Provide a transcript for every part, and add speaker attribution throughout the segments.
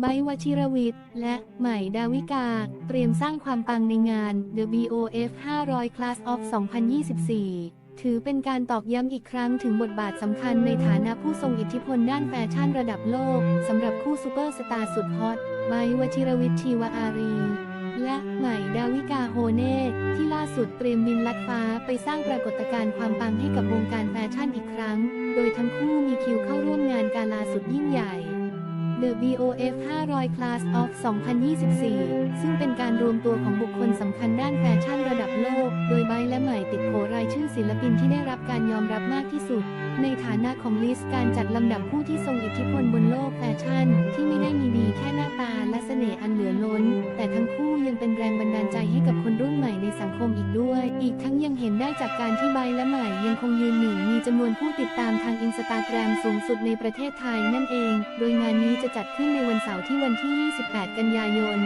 Speaker 1: ไบวชิรวิทย์ และใหม่ดาวิกา เตรียมสร้างความปังในงาน The BOF 500 Class of 2024 ถือเป็นการตอกย้ำอีกครั้งถึงบทบาทสำคัญในฐานะผู้ทรงอิทธิพลด้านแฟชั่นระดับโลก สำหรับคู่ซูเปอร์สตาร์สุดฮอตไบวชิรวิทย์ชีวอารี และใหม่ดาวิกาโฮเน่ ที่ล่าสุดเตรียมบินลัดฟ้าไปสร้างปรากฏการณ์ความปังให้กับวงการแฟชั่นอีกครั้ง โดยทั้งคู่มีคิวเข้าร่วมงานกาลาสุดยิ่งใหญ่ The BOF 500 Class of 2024 ซึ่งเป็นการรวมตัวของบุคคลสำคัญด้านแฟชั่นระดับโลก โดยไบและใหม่ติดโผรายชื่อศิลปินที่ได้รับการยอมรับมากที่สุด ในฐานะของลิสต์การจัดลำดับผู้ที่ทรงอิทธิพลบนโลกแฟชั่น ที่ไม่ได้มีดีแค่หน้าตาและเสน่ห์อันเหลือล้น แต่ทั้งคู่ยังเป็นแรงบันดาลใจให้กับคนรุ่นใหม่ในสังคมอีก อีกทั้งยังเห็นได้จากการที่ไบและใหม่ยังคงยืนหนึ่งมีจำนวนผู้ติดตามทางอินสตาแกรมสูงสุดในประเทศไทยนั่นเอง โดยงานนี้จะจัดขึ้นในวันเสาร์ที่วันที่ 28 กันยายน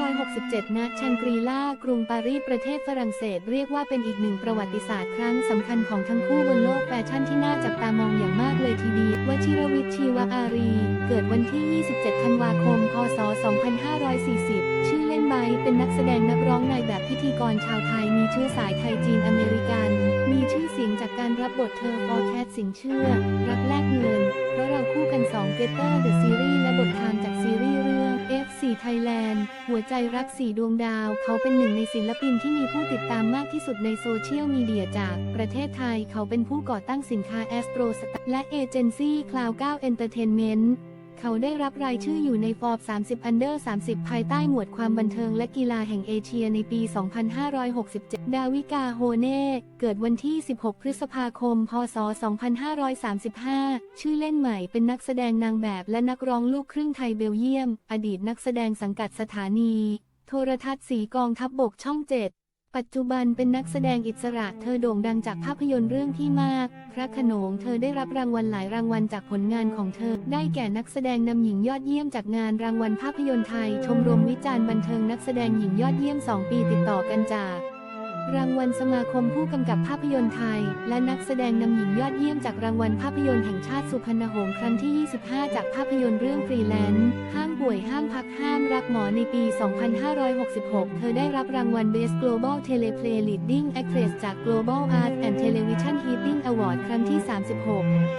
Speaker 1: 2567 ณ ชังกรีล่ากรุงปารีสประเทศฝรั่งเศส เรียกว่าเป็นอีกหนึ่งประวัติศาสตร์ครั้งสำคัญของทั้งคู่บนโลกแฟชั่นที่น่าจับตามองอย่างมากเลยทีเดียววชิรวิทย์ชีวอารี เกิดวันที่ 27 ธันวาคม พศ 2540 ชื่อ นไบเป็นนักแสดงนักร้องนายแบบพิธีกรชาวไทยมีเชื้อสายไทยจีนอเมริกัน มีชื่อเสียงจากการรับบทเธอฟอร์แคสสิงเชื่อ รักแลกเงิน เพราะเราคู่กัน2 Getter The Series และบทความจากซีรีส์เรื่อง F4 Thailand หัวใจรักสี่ดวงดาว เขาเป็นหนึ่งในศิลปินที่มีผู้ติดตามมากที่สุดในโซเชียลมีเดียจากประเทศไทย เขาเป็นผู้ก่อตั้งสินค้า Astro Star และเอเจนซี่ Cloud 9 Entertainment เขาได้รับรายชื่ออยู่ใน Forbes 30 Under 30 ภายใต้หมวดความบันเทิงและกีฬาแห่งเอเชียในปี 2567 ดาวิกาโฮเน่ เกิดวันที่ 16 พฤษภาคม พศ 2535 ชื่อเล่นใหม่เป็นนักแสดงนางแบบและนักร้องลูกครึ่งไทยเบลเยียม อดีตนักแสดงสังกัดสถานี โทรทัศน์สีกองทัพบบกช่อง 7 ปัจจุบันเป็นนักแสดงอิสระ เธอโด่งดังจากภาพยนตร์เรื่องที่มาก พระขนง เธอได้รับรางวัลหลายรางวัลจากผลงานของเธอ ได้แก่นักแสดงนำหญิงยอดเยี่ยมจากงานรางวัลภาพยนตร์ไทย ชมรมวิจารณ์บันเทิงนักแสดงหญิงยอดเยี่ยม 2 ปีติดต่อกันจาก รางวัลสมาคมผู้กำกับภาพยนตร์ไทย และนักแสดงนำหญิงยอดเยี่ยมจากรางวัลภาพยนตร์แห่งชาติสุพรรณหงส์ครั้งที่ 25 จากภาพยนตร์เรื่องฟรีแลนซ์ห้ามป่วยห้ามพักห้ามรักหมอในปี 2566 เธอได้รับรางวัล Best Global Teleplay Leading Actress จาก Global Art and Television Heating Award ครั้งที่ 36